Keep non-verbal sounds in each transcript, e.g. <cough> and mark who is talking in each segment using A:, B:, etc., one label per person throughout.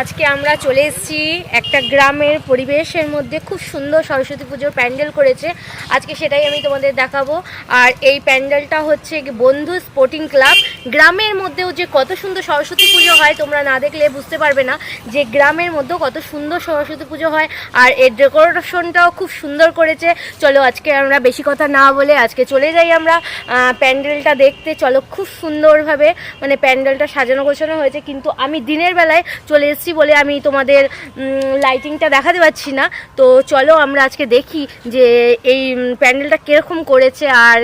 A: আজকে আমরা চলে এসেছি একটা গ্রামের পরিবেশের মধ্যে। খুব সুন্দর সরস্বতী পুজোর প্যান্ডেল করেছে। আজকে সেটাই আমি তোমাদের দেখাবো। আর এই প্যান্ডেলটা হচ্ছে বন্ধু স্পোর্টিং ক্লাব। গ্রামের মধ্যেও যে কত সুন্দর সরস্বতী পুজো হয়, তোমরা না দেখলে বুঝতে পারবে না। যে গ্রামের মধ্যেও কত সুন্দর সরস্বতী পুজো হয়, আর এর ডেকোরেশনটাও খুব সুন্দর করেছে। চলো আজকে আমরা বেশি কথা না বলে আজকে চলে যাই আমরা। প্যান্ডেলটা দেখতে। চলো খুব সুন্দরভাবে মানে প্যান্ডেলটা সাজানো গোছানো হয়েছে। কিন্তু আমি দিনের বেলায় চলে এসেছি বলে আমি তোমাদের লাইটিংটা দেখাতে পারছি না। তো চলো আমরা আজকে দেখি যে এই প্যান্ডেলটা কীরকম করেছে আর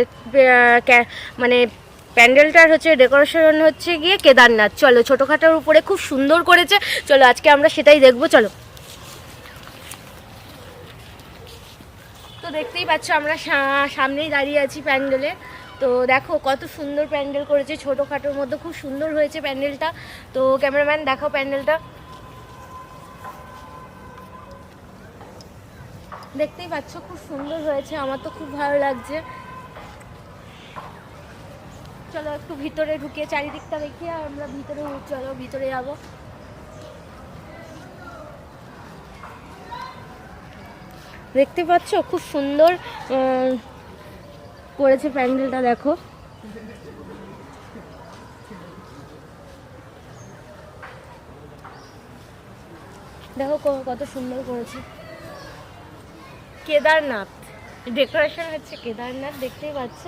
A: মানে প্যান্ডেলটার হচ্ছে ডেকোরেশন হচ্ছে গিয়ে কেদারনাথ। চলো ছোটোখাটোর উপরে খুব সুন্দর করেছে। চলো আজকে আমরা সেটাই দেখব, চলো। তো দেখতেই পাচ্ছ আমরা সামনেই দাঁড়িয়ে আছি প্যান্ডেলে। তো দেখো কত সুন্দর প্যান্ডেল করেছে, ছোটোখাটোর মধ্যে খুব সুন্দর হয়েছে প্যান্ডেলটা। তো ক্যামেরাম্যান দেখো প্যান্ডেলটা। দেখতেই পাচ্ছ, খুব সুন্দর হয়েছে। আমার তো খুব ভালো লাগছে। চলো একটু ভিতরে ঢুকে চারিদিকটা দেখি, আর আমরা ভিতরে চলো, ভিতরে যাব। দেখতে পাচ্ছ, খুব সুন্দর করেছে প্যান্ডেলটা, দেখো। দেখো কত সুন্দর করেছে। কেদারনাথ। ডেকোরেশন হচ্ছে কেদারনাথ, দেখতেই পাচ্ছ।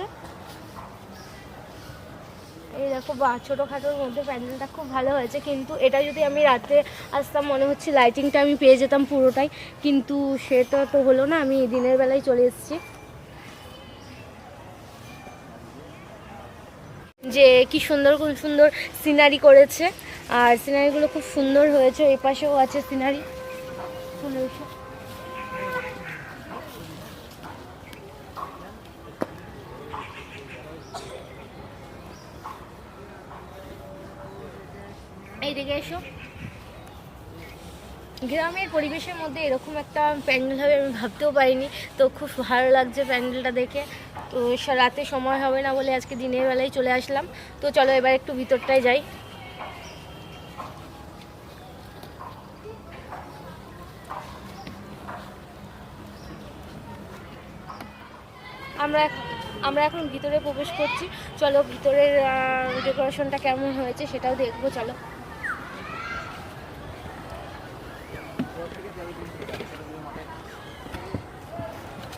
A: এই দেখো, বা, ছোটোখাটোর মধ্যে প্যান্ডেলটা খুব ভালো হয়েছে। কিন্তু এটা যদি আমি রাতে আসতাম, মনে হচ্ছে লাইটিংটা আমি পেয়ে যেতাম পুরোটাই। কিন্তু সেটা তো হলো না, আমি দিনের বেলায় চলে এসেছি। যে, কি সুন্দর, খুব সুন্দর সিনারি করেছে। আর সিনারিগুলো খুব সুন্দর হয়েছে। এই পাশেও আছে সিনারি এসো এইদিকে এসো। গ্রামের পরিবেশের মধ্যে এরকম একটা প্যান্ডেল হবে আমি ভাবতেও পারিনি। তো খুব ভালো লাগছে প্যান্ডেলটা দেখে। তো রাতে সময় হবে না বলে আজকে দিনের বেলায় চলে আসলাম। তো চলো এবার একটু ভিতরটায় যাই। আমরা আমরা এখন ভিতরে প্রবেশ করছি। চলো ভিতরের ডেকোরেশনটা কেমন হয়েছে সেটাও দেখব, চলো।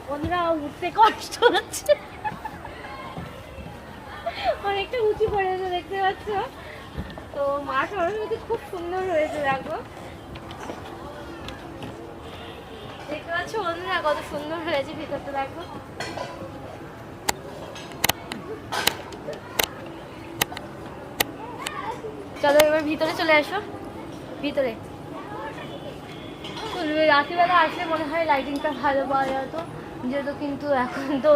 A: বন্ধুরা উঠতে কষ্ট হচ্ছে। অনেকটা উঁচু পড়েছে দেখতে পাচ্ছ? তো মা সরস্বতী খুব সুন্দর হয়েছে, দেখো। দেখতে পাচ্ছ বন্ধুরা কত সুন্দর হয়েছে ভিতরটা, দেখো। চলো এবার ভিতরে চলে আসো। ভিতরে। তো রাত্রিবেলা আসলে মনে হয় লাইটিংটা ভালো পাওয়া যেত যেহেতু কিন্তু এখন তো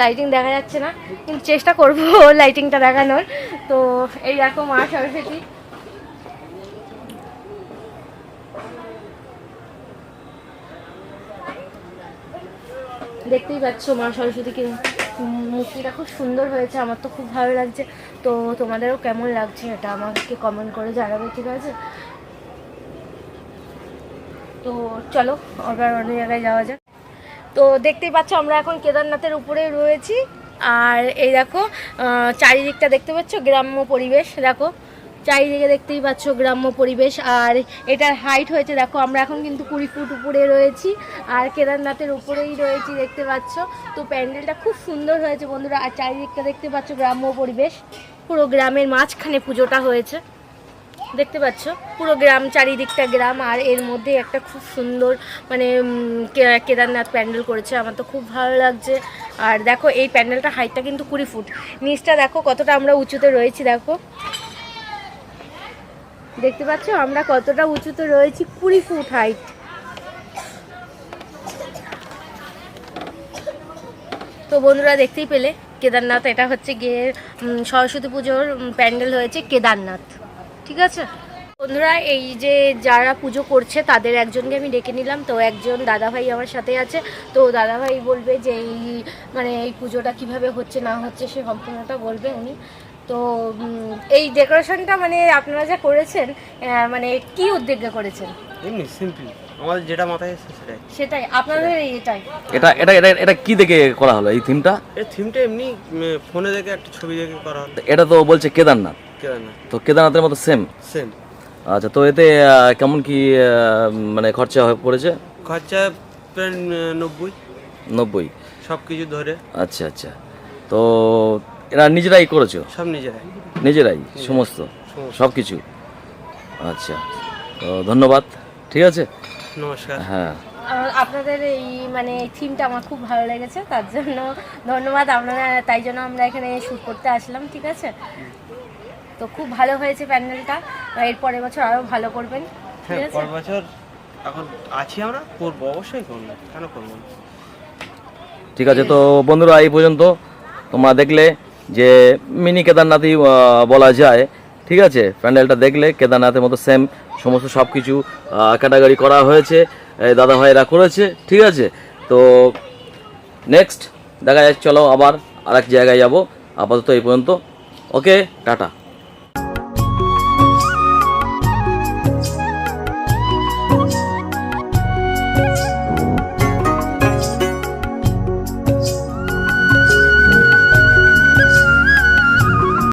A: লাইটিং দেখা যাচ্ছে না, কিন্তু চেষ্টা করব <laughs> লাইটিংটা দেখানোর। তো এই দেখো মা সরস্বতী। দেখতেই পাচ্ছ মা সরস্বতীকে, মূর্তিটা খুব সুন্দর হয়েছে, আমার তো খুব ভালো লাগছে। তো তোমাদেরও কেমন লাগছে এটা আমাকে কমেন্ট করে জানাবে, ঠিক আছে? তো চলো আবার অন্য জায়গায় যাওয়া যাক। তো দেখতেই পাচ্ছ, আমরা এখন কেদারনাথের উপরে রয়েছি। আর এই দেখো চারিদিকটা দেখতে পাচ্ছ, গ্রাম্য পরিবেশ, দেখো। চারিদিকে দেখতেই পাচ্ছ গ্রাম্য পরিবেশ, আর এটার হাইট হয়েছে, দেখো, আমরা এখন কিন্তু কুড়ি ফুট উপরে রয়েছি, আর কেদারনাথের উপরেই রয়েছি, দেখতে পাচ্ছ। তো প্যান্ডেলটা খুব সুন্দর হয়েছে বন্ধুরা, আর চারিদিকটা দেখতে পাচ্ছ গ্রাম্য পরিবেশ। পুরো গ্রামের মাঝখানে পুজোটা হয়েছে। দেখতে পাচ্ছ? পুরো গ্রাম, চারিদিকটা গ্রাম, আর এর মধ্যে একটা খুব সুন্দর মানে কেদারনাথ প্যান্ডেল করেছে। আমার তো খুব ভালো লাগছে। আর দেখো, এই প্যান্ডেলটা হাইটটা কিন্তু কুড়ি ফুট। নিচটা দেখো, কতটা আমরা উঁচুতে রয়েছি, দেখো। দেখতে পাচ্ছ? আমরা কতটা উঁচুতে রয়েছি, কুড়ি ফুট হাইট। তো বন্ধুরা, দেখতেই পেলে, কেদারনাথ, এটা হচ্ছে গিয়ে সরস্বতী পুজোর প্যান্ডেল হয়েছে কেদারনাথ। ঠিক আছে? বন্ধুরা এই যে যারা পুজো করছে তাদের একজনকে আমি ডেকে নিলাম। তো একজন দাদাভাই আমার সাথে আছে। তো দাদাভাই বলবে যে এই মানে এই পুজোটা কীভাবে হচ্ছে না হচ্ছে সে সম্পূর্ণটা বলবে উনি। তো এই ডেকোরেশনটা মানে আপনারা যা করেছেন মানে কি উদ্যোগে করেছেন?
B: এমনি সিম্পল। আমাদের যেটা মাথায় এসেছে সেটাই।
A: সেটাই। আপনাদের এটাই।
C: এটা এটা এটা এটা কি দেখে করা হলো এই থিমটা
B: এই থিমটা এমনি ফোনে দেখে একটা ছবি দেখে করা হলো।
C: এটা তো বলছে কেদারনাথ। তো কেদারনাথের মতো সেম
B: সেম
C: আচ্ছা তো এতে কেমন কি মানে খরচা হয়ে পড়েছে?
B: খরচা প্রায় নব্বই।
C: নব্বই।
B: সব কিছু ধরে।
C: আচ্ছা আচ্ছা। তো এরা নিজেরাই করেছ?
B: সব নিজেরাই।
C: নিজেরাই? সমস্ত? সব কিছু আচ্ছা। তো ধন্যবাদ। ঠিক আছে?
B: নমস্কার।
C: হ্যাঁ।
A: আপনাদের এই মানে থিমটা আমার খুব ভালো লেগেছে তার জন্য ধন্যবাদ। আপনারা তাই জন্য আমরা এখানে শ্যুট করতে আসলাম ঠিক আছে? তো খুব ভালো হয়েছে প্যান্ডেলটা এর পরের বছর আরও ভালো করবেন। ঠিক
B: হ্যাঁ
A: আছে?
B: পর বছর এখন আছি আমরা করব অবশ্যই করব কেন করব
C: ঠিক আছে তো বন্ধুরা এই পর্যন্ত তোমরা দেখলে যে মিনি কেদারনাথই বলা যায়। ঠিক আছে প্যান্ডেলটা দেখলে কেদারনাথের মতো সেম সমস্ত সব কিছু ক্যাটাগরি করা হয়েছে দাদা ভাইরা করেছে। ঠিক আছে তো নেক্সট দেখা যাচ্ছে চলো আবার আর এক জায়গায় যাব। আপাতত এই পর্যন্ত। Okay tata.